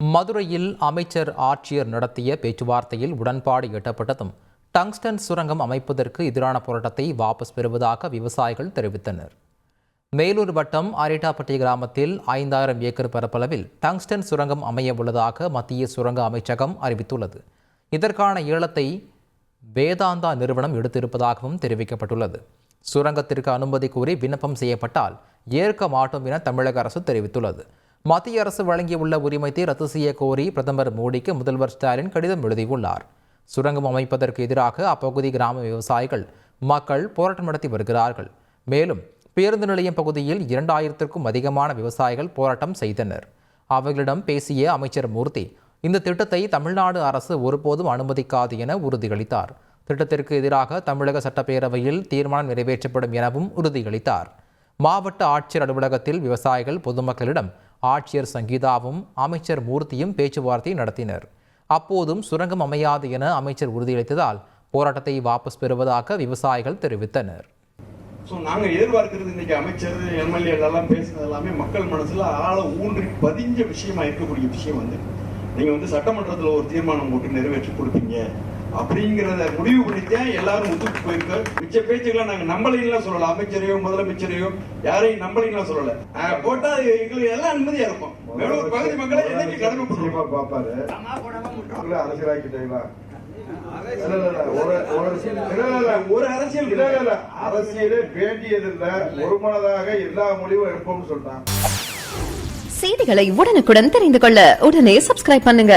மதுரையில் அமைச்சர் ஆட்சியர் நடத்திய பேச்சுவார்த்தையில் உடன்பாடு எட்டப்பட்டதும் டங்ஸ்டன் சுரங்கம் அமைப்பதற்கு எதிரான போராட்டத்தை வாபஸ் பெறுவதாக விவசாயிகள் தெரிவித்தனர். மேலூர் வட்டம் அரிட்டாப்பட்டி கிராமத்தில் ஐந்தாயிரம் ஏக்கர் பரப்பளவில் டங்ஸ்டன் சுரங்கம் அமைய உள்ளதாக மத்திய சுரங்க அமைச்சகம் அறிவித்துள்ளது. இதற்கான ஏலத்தை வேதாந்தா நிறுவனம் எடுத்திருப்பதாகவும் தெரிவிக்கப்பட்டுள்ளது. சுரங்கத்திற்கு அனுமதி கோரி விண்ணப்பம் செய்யப்பட்டால் ஏற்க மாட்டோம் என தமிழக அரசு தெரிவித்துள்ளது. மத்திய அரசு வழங்கியுள்ள உரிமத்தை ரத்து செய்ய கோரி பிரதமர் மோடிக்கு முதல்வர் ஸ்டாலின் கடிதம் எழுதியுள்ளார். சுரங்கம் அமைப்பதற்கு எதிராக அப்பகுதி கிராம விவசாயிகள் மக்கள் போராட்டம் நடத்தி வருகிறார்கள். மேலும் பேருந்து நிலையம் பகுதியில் இரண்டாயிரத்திற்கும் அதிகமான விவசாயிகள் போராட்டம் செய்தனர். அவர்களிடம் பேசிய அமைச்சர் மூர்த்தி இந்த திட்டத்தை தமிழ்நாடு அரசு ஒருபோதும் அனுமதிக்காது என உறுதியளித்தார். திட்டத்திற்கு எதிராக தமிழக சட்டப்பேரவையில் தீர்மானம் நிறைவேற்றப்படும் எனவும் உறுதியளித்தார். மாவட்ட ஆட்சியர் அலுவலகத்தில் விவசாயிகள் பொதுமக்களிடம் ஆட்சியர் சங்கீதாவும் அமைச்சர் மூர்த்தியும் பேச்சுவார்த்தை நடத்தினர். அப்போதும் சுரங்கம் அமையாது என அமைச்சர் உறுதியளித்ததால் போராட்டத்தை வாபஸ் பெறுவதாக விவசாயிகள் தெரிவித்தனர். ஸோ நாங்கள் எதிர்பார்க்கிறது இன்னைக்கு அமைச்சர் எம்எல்ஏ எல்லாம் பேசுனது எல்லாமே மக்கள் மனசுல ஆழ ஊன்றி பதிஞ்ச விஷயமா இருக்கக்கூடிய விஷயம் வந்து நீங்க வந்து சட்டமன்றத்தில் ஒரு தீர்மானம் போட்டு நிறைவேற்றி கொடுப்பீங்க. அப்படிங்கிறத முடிவு பண்ணித்தான் எல்லாரும் ஒத்துக்கு போயிருக்க மிச்ச பேச்சுக்களை நாங்க நம்பலைன்னுலாம் சொல்லல. அமைச்சரையோ முதலமைச்சரையோ யாரையும் நம்பலைன்னுலாம் சொல்லல. ஆஹ் போட்டா எங்களுக்கு எல்லாம் நிம்மதியா இருக்கும் வேலூர் பகுதி மக்களை என்னைக்கு கடமைப்படுறோம் நிச்சயமா பாப்பாரு அரசியலாக்கிட்டீங்களா? இல்ல, இல்ல, இல்ல, ஒரு- ஒரு இல்ல, இல்ல, இல்ல, ஒரு அரசியல் இல்ல, இல்ல, இல்ல, அரசியலே வேண்டியதில்லை. ஒருமனதாக எல்லா முடிவும் எடுப்போம்னு சொல்லிட்டாங்க செய்திகளை உடனுக்குடன் தெரிந்து கொள்ள உடனே சப்ஸ்கிரைப் பண்ணுங்க.